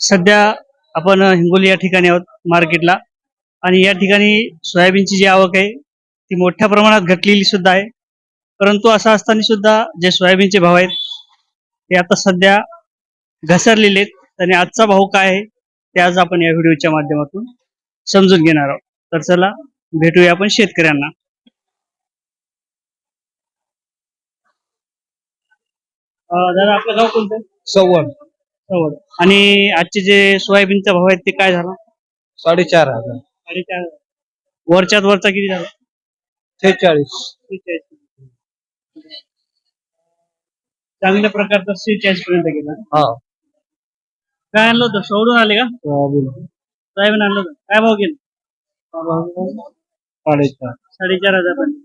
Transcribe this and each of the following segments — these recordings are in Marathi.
सध्या आपण हिंगोली या ठिकाणी आहोत मार्केटला. आणि या ठिकाणी सोयाबीनची जी आवक आहे ती मोठ्या प्रमाणात घटलेली सुद्धा आहे. परंतु असं असताना सुद्धा जे सोयाबीनचे भाव आहेत ते आता सध्या घसरलेले आहेत. आणि आजचा भाव काय आहे ते आज आपण या व्हिडिओच्या माध्यमातून समजून घेणार आहोत. तर चला भेटूया आपण शेतकऱ्यांना. दादा आपलं गाव कोणतं? सव्वड आणि आजचे जे सोयाबीनचा भाव आहे ते काय झाला? साडेचार हजार. साडेचार वरच्यात वरचा किती झाला? शेहेचाळीस चांगल्या प्रकारचा सेहेचाळीस पर्यंत गेला हा. काय आणलं होतं? सोडून आले का? सोयाबीन. सोयाबीन आणलं होतं. काय भाव गेला? साडेचार. साडेचार हजार पर्यंत.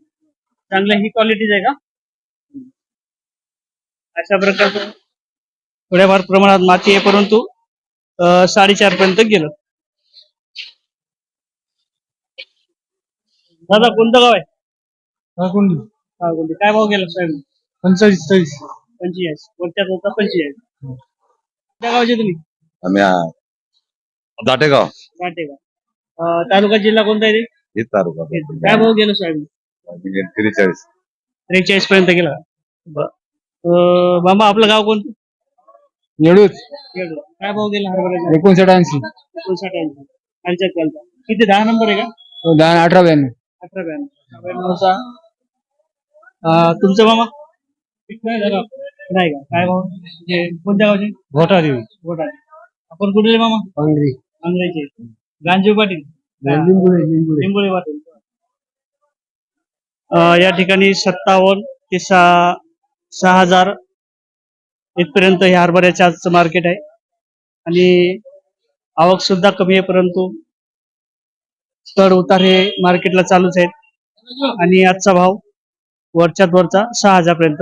चांगल्या ही क्वालिटीज आहे का? अशा प्रकारचं थोड्याफार प्रमाणात माती आहे परंतु साडेचार पर्यंत गेलं. दादा कोणतं गाव आहे? सावकुंडी. काय भाव गेला सोयाबीन पंचेचाळीस चाळीस. पंचेचाळीस. वरच्या वरचा पंचेचाळीस. त्या गावचे तुम्ही? आम्ही आ, दाटेगाव. वाटेगाव अं, तालुका जिल्हा कोणता आहे ते? हे तालुका. काय भाव गेलं सोयाबीन त्रेचाळीस. त्रेचाळीस पर्यंत गेला. अं, मामा आपलं गाव कोणतं? येडूच. काय भाव गेला हरभऱ्याचा? एकोणसाठ ऐंशी. एकोणसाठ ऐंशी. खालचा किती? दहा नंबर आहे का? दहा अठरा ब्याण्णव अठरा ब्याण्णव ब्याण्णवचा अं, तुमचं मामा? नाही का? काय भाव? म्हणजे कोणत्या गावचे? घोटा देवी गोटा आपण कुठले मामा? पांढरी आंध्राचे गांजी पाटील? लिंबुळे पाटील. अं, या ठिकाणी सत्तावन्न ते सहा सहा हजार इथपर्यंत हे हरभऱ्याचे आजचं मार्केट आहे. आणि आवक सुद्धा कमी आहे परंतु चढ उतार हे मार्केटला चालूच आहेत. आणि आजचा भाव वरच्यात वरचा सहा हजार पर्यंत